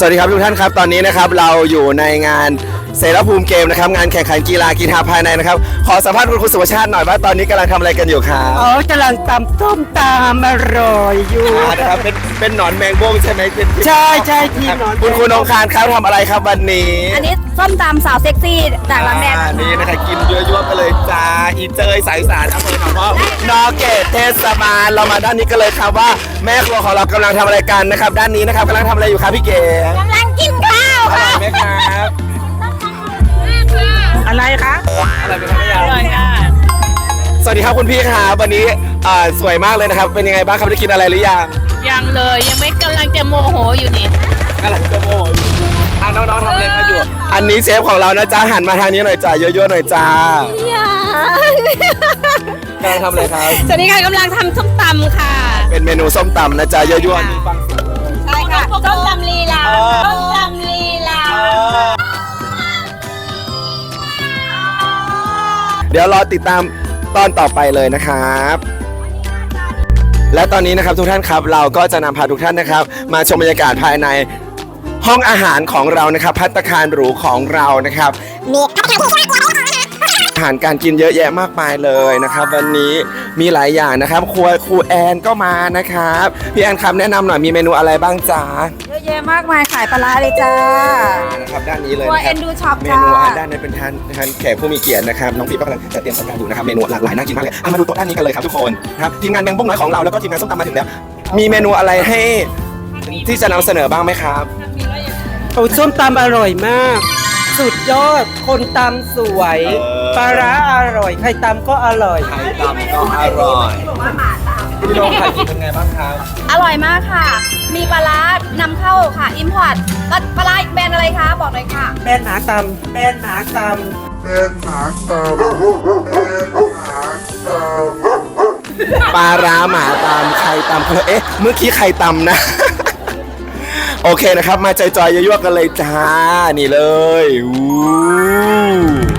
สวัสดีครับทุกท่านครับ ตอนนี้นะครับเราอยู่ในงาน เสรภูมิเกมนะครับงานแข่งขันกีฬากีฬาภายในนะครับ ขอสัมภาษณ์คุณครูสุวชาติหน่อยว่าตอนนี้กำลังทำอะไรกันอยู่ครับอ๋อกำลังตำส้มตำอร่อยอยู่อ่านะครับเป็นเป็นหนอนแมงบ้งใช่ไหมเป็นใช่ใช่ทีมหนอนคุณครูนงคารครับทำอะไรครับวันนี้อันนี้ส้มตำสาวเซ็กซี่จากบางแดนอ่านะคะนี่นะครับกินยั่วๆไปเลยจ้าอีเจยสายสารอำเภอหนองพอกนอเกตเทศบาลเรามาด้านนี้กันเลยครับว่าแม่ครัวของเรากำลังทำอะไรกันนะครับ ด้านนี้นะครับกำลังทำอะไรอยู่ครับพี่เก๋กำลังกินข้าวอร่ค่ะอยไหมครับ อะไรคะอร่อยไหมครับพี่ยาสวัสดีครับคุณพี่ครับวันนี้อ่าสวยมากเลยนะครับ เป็นยังไงบ้างครับได้กินอะไรหรือยังยังเลยยังไม่กำลังจะโมโหอยู่นี่กำลังจะโมอยู่อะน้องๆทำอะไรกันอยู่ อันนี้เชฟของเรานะจ๊ะหันมาทางนี้หน่อยจ้าเยอะๆหน่อยจ้ากำลังทำอะไรครับสวัสดีค่ะกำลังทำส้มตำค่ะ เป็นเมนูส้มตำนะจ๊ะเยอะๆนี่ฟังเสียงใช่ค่ะส้มตำลีลาเออส้มตำลีลา เดี๋ยวรอติดตามตอนต่อไปเลยนะครับ และตอนนี้นะครับทุกท่านครับเราก็จะนำพาทุกท่านนะครับ มาชมบรรยากาศภายในห้องอาหารของเรานะครับ พัตตาคารหรูของเรานะครับ อาหารการกินเยอะแยะมากมายเลยนะครับ วันนี้มีหลายอย่างนะครับ ครัวครูแอนก็มานะครับพี่แอนครับแนะนำหน่อยมีเมนูอะไรบ้างจ๊ะเยอะแยะมากมายขายปลาร้าเลยจ้า นะครับด้านนี้เลยครัวนะคเอ็รับ นดูช็อปเมจ้า นูอะด้านนั้นเป็นทานทานแขกผู้มีเกียรตินะครับน้องพี่ก็กำลังจัดเตรียมจัดการอยู่นะครับเมนูหลากหลายน่ากินมากเลยอะมาดูโต๊ะด้านนี้กันเลยครับทุกคนนะครับทีมงานแบงค์บ้งน้อยของเราแล้วก็ทีมงานส้มตำมาถึงแล้วมีเมนูอะไรให้ที่จะนำเสนอบ้างไหมครับโอ้ส้มตำอร่อยมาก สุดยอด คนตำสวย เออ ปลาร้าอร่อยใครตำก็อร่อยไข่ดำก็อร่อยพี่โดมไข่กินเป็นไงบ้างครับอร่อยมากค่ะ มีปลาร้านำเข้าค่ะ อิมพอร์ตปลาร้าแบรนด์อะไรคะ บอกเลยค่ะแม่นหนาตำแม่นหนาตปลาร้าหมาตำไข่ตำเขาเอ๊ะ เมื่อกี้ไข่ตำนะ โอเคนะครับ มาจอยๆยั่วๆกันเลยจ้า นี่เลยอู้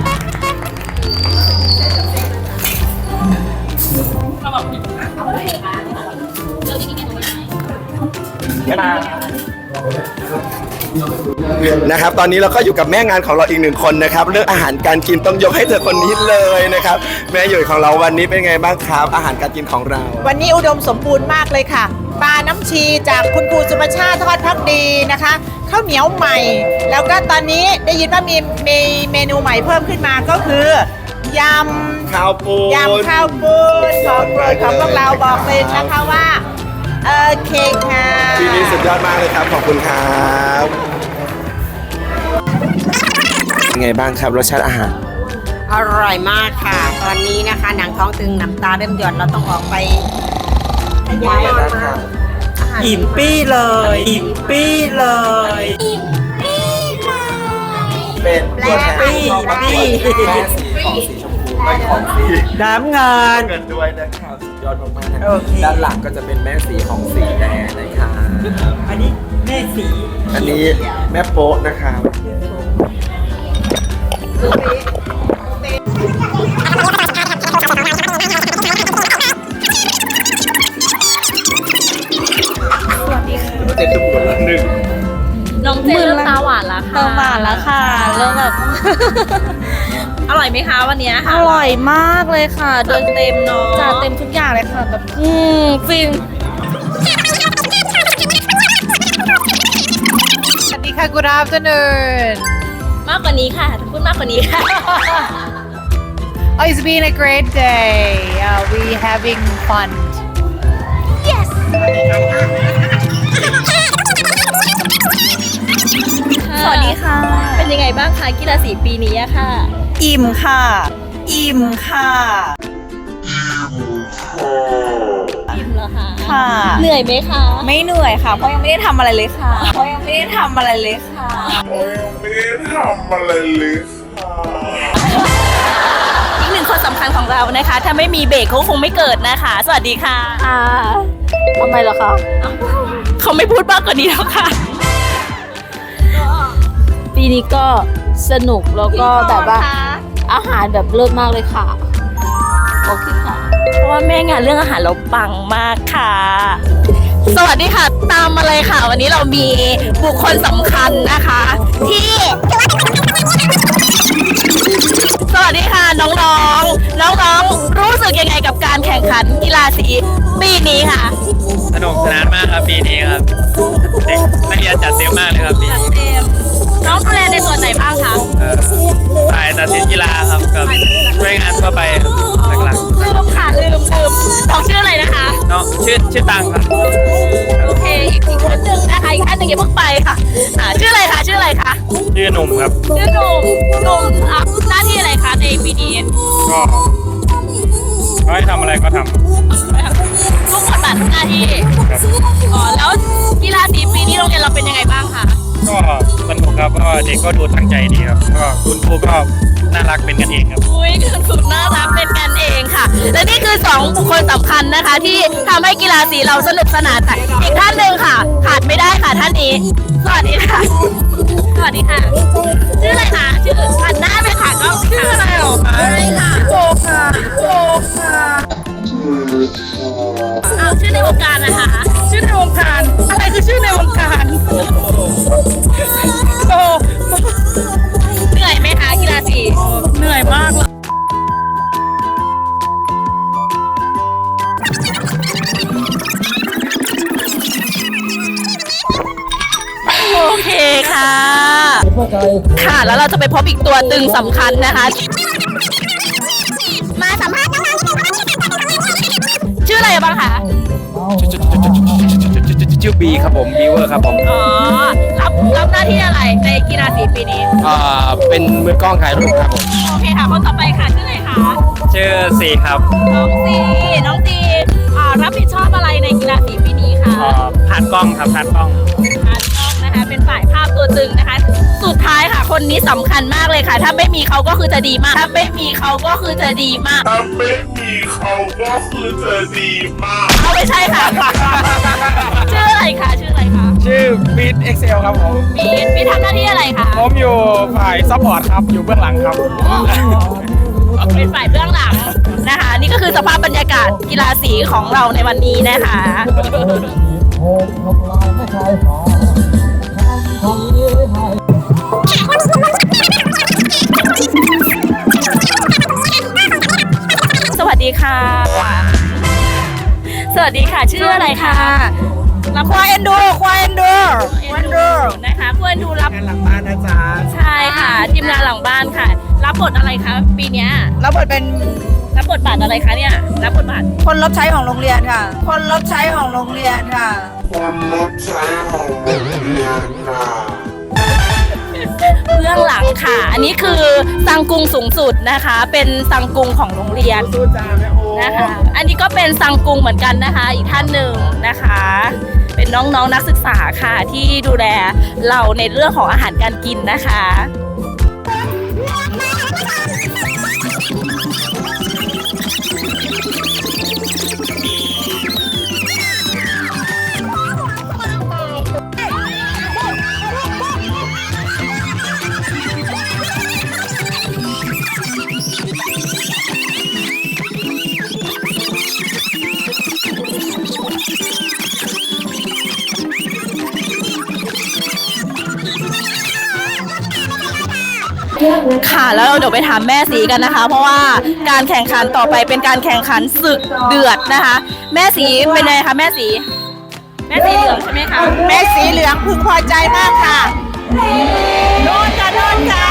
นะครับ ตอนนี้เราก็อยู่กับแม่งานของเราอีกหนึ่งคนนะครับ เรื่องอาหารการกินต้องยกให้เธอคนนี้เลยนะครับ แม่หยุ่ยของเราวันนี้เป็นไงบ้างครับ อาหารการกินของเรา วันนี้อุดมสมบูรณ์มากเลยค่ะ ปลาน้ำชีจากคุณครูสุภชาติทอดพักดีนะคะข้าวเหนียวใหม่ แล้วก็ตอนนี้ได้ยินว่ามีมีเมนูใหม่เพิ่มขึ้นมาก็คือยำข้าวปูนยำข้าวปูนของโปรดของพวกเราบอกเลยนะคะว่า โอเคค่ะ ปีนี้สุดยอดมากเลยครับ ขอบคุณครับเป็นไงบ้างครับรสชาติอาหาร อร่อยมากค่ะ ตอนนี้นะคะหนังท้องตึงน้ำตาเริ่มหยดเราต้องออกไปย้ายมาำอิ่มปี้เลย อิ่มปี้เลยเป็นตัวแทนปี้ที่ชอบประกวดปี้แม่สีของสีชมพูและของสีน้ำงานเงินด้วยนะครับสุด ยอดมากๆนะโอเค ด้านหลังก็จะเป็นแม่สีของสีแดงนะครับอันนี้แม่สีอันนี้แม่โป๊ะนะครับเจ็ดทุกคนละหนึ่งน้องเจนเริ่มตาหวานแล้วค่ะเติมหวานแล้วค่ะ เริ่มแบบ อร่อยไหมคะวันเนี้ยอค่ะร่อยมากเลยค่ะโดจัยดเต็มเนาะจัดเต็มทุกอย่างเลยค่ะแบบอืมฟินสวัสดีค่ะ Good afternoon มากกว่านี้ค่ะพูดมากกว่านี้ค่ะ Oh, it's been a great day. Uh, we having fun. สวัสดีค่ะ เป็นยังไงบ้างคะกีฬาสีปีนี้อะค่ะ อิ่มค่ะ อิ่มค่ะอิ่มเหรอคะค่ะ เหนื่อยไหมคะ ไม่เหนื่อยค่ะ เพราะยังไม่ได้ทำอะไรเลยค่ะ เพราะยังไม่ได้ทำอะไรเลยค่ะ อีกหนึ่งคนสำคัญของเรานะคะ ถ้าไม่มีเบรกเขาคงไม่เกิดนะคะ สวัสดีค่ะ อ่าทำไมเหรอคะเขาไม่พูดมากกว่านี้แล้วค่ะ ปีนี้ก็สนุกแล้วก็แบบว่า อาหารแบบเลิศมากเลยค่ะ โอเคค่ะ เพราะว่าแม่งานเรื่องอาหารเราปังมากค่ะ สวัสดีค่ะ ตามมาเลยค่ะ วันนี้เรามีบุคคลสำคัญนะคะ ที่ สวัสดีค่ะน้องๆ น้องๆ รู้สึกยังไงกับการแข่งขันกีฬาสีปีนี้ค่ะ สนุกสนานมากครับปีนี้ครับเด็กนักเรียนจัดเต็มมากเลยครับปีจัดนี้เต็มน้องดูแลในส่วนไหนบ้างคะ เอ่อฝ่ายตัดสินกีฬาครับ กับช่วยงานทั่วไปครับหลักลืมค่ะลืมลืมน้องชื่ออะไรนะคะ ๆเนาะชื่อชื่อตังครับโอเคอีกอีกคนหนึ่งนะคะอีกท่านหนึ่งอย่าเพิ่งไปค่ะอ่าชื่ออะไรคะชื่ออะไรคะชื่อหนุ่มครับ ชื่อหนุ่มหนุ่มรับหน้าที่อะไรคะในปีนี้ก็ก็ให้ทำอะไรก็ทำทุกบทบาททุกหน้าที่ครับ อ๋อแล้วกีฬาสีปีนี้โรงเรียนเราเป็นยังไงบ้างคะ ก็สนุกครับก็เด็กก็ดูตั้งใจดีครับก็คุณครูก็น่ารักเป็นกันเองครับอุ้ยคุณครูน่ารักเป็นกันเองค่ะ และนี่คือสองบุคคลสำคัญนะคะ ที่ทำให้กีฬาสีเราสนุกสนานค่ะอีกท่านหนึ่งค่ะ ขาดไม่ได้ค่ะท่านนี้สวัสดีค่ะสวัสดีค่ะ ชื่ออะไรคะชื่อหันหน้าไปค่ะก็ชื่ออะไรหรอคะอะไรค่ะโบค่ะโบค่ะอ้าวชื่อในวงการนะคะ ค่ะ แล้วเราจะไปพบอีกตัวตึงสำคัญนะคะ มาสัมภาษณ์น้องๆชื่ออะไรบ้างคะ ชื่อบีครับผมบีเวอร์ครับผมอ๋อ รับรับหน้าที่อะไรในกีฬาสีปีนี้ อ่าเป็นมือกล้องถ่ายรูปครับผมโอเคค่ะ คนต่อไปค่ะ ชื่ออะไรคะ ชื่อสีครับน้องซีน้องซีอ่ารับผิดชอบอะไรในกีฬาสีปีนี้คะเอ่อผ่านกล้องครับผ่านกล้องอ่านกล้องนะคะ เป็นฝ่ายภาพตัวตึงนะคะ สุดท้ายค่ะ คนนี้สำคัญมากเลยค่ะ ถ้าไม่มีเขาก็คือจะดีมาก ถ้าไม่มีเขาก็คือจะดีมาก ถ้าไม่มีเขาก็คือจะดีมาก เอาไม่ใช่ค่ะ ชื่ออะไรคะชื่ออะไรคะชื่อบีทเอ็กเซลครับผม มีมีทำหน้าที่อะไรคะผมอยู่ฝ่ายซัพพอร์ตครับ อยู่เบื้องหลังครับ เป็นฝ่ายเบื้องหลังนะคะ นี่ก็คือสภาพบรรยากาศกีฬาสีของเราในวันนี้นะคะสวัสดี ค่ะ สวัสดีค่ะชื่ออะไรคะรับควายเอ็นดูควายเอ็นดูควายเอ็นดูนะคะควายเอ็นดูรับหลังบ้านนะจ๊ะใช่ค่ะทีมงานหลังบ้านค่ะ รับบทอะไรคะปีเนี้ยรับบทเป็นรับบทบาทอะไรคะเนี่ยรับบทบาทคนรับใช้ของโรงเรียนค่ะ คนรับใช้ของโรงเรียนค่ะคนรับใช้ของโรงเรียนค่ะ เบื้องหลังค่ะ อันนี้คือสังกุงสูงสุดนะคะ เป็นสังกุงของโรงเรียนนะคะ อันนี้ก็เป็นสังกุงเหมือนกันนะคะ อีกท่านหนึ่งนะคะ เป็นน้องๆนนักศึกษาค่ะที่ดูแลเราในเรื่องของอาหารการกินนะคะ ค่ะ แล้วเราเดี๋ยวไปถามแม่สีกันนะคะ เพราะว่าการแข่งขันต่อไปเป็นการแข่งขันศึกเดือดนะคะ แม่สีเป็นไงคะแม่สี แม่สีเหลืองใช่ไหมคะแม่สีเหลืองพึงพอใจมากค่ะโน่นค่ะโน่นค่ะ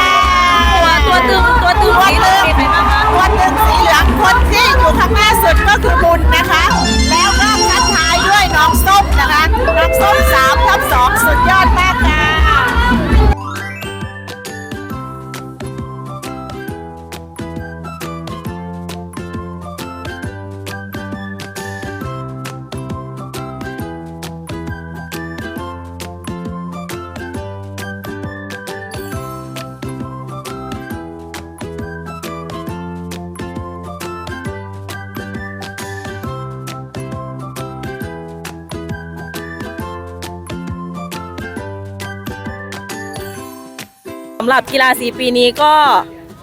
ตัวตัวตึงตัวตึงตัวสีเหลืตึองงเป็นไงบ้างคะตัวตึง สำหรับกีฬาสีปีนี้ก็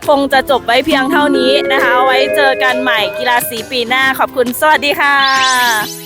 คงจะจบไว้เพียงเท่านี้นะคะ ไว้เจอกันใหม่กีฬาสีปีหน้าขอบคุณสวัสดีค่ะ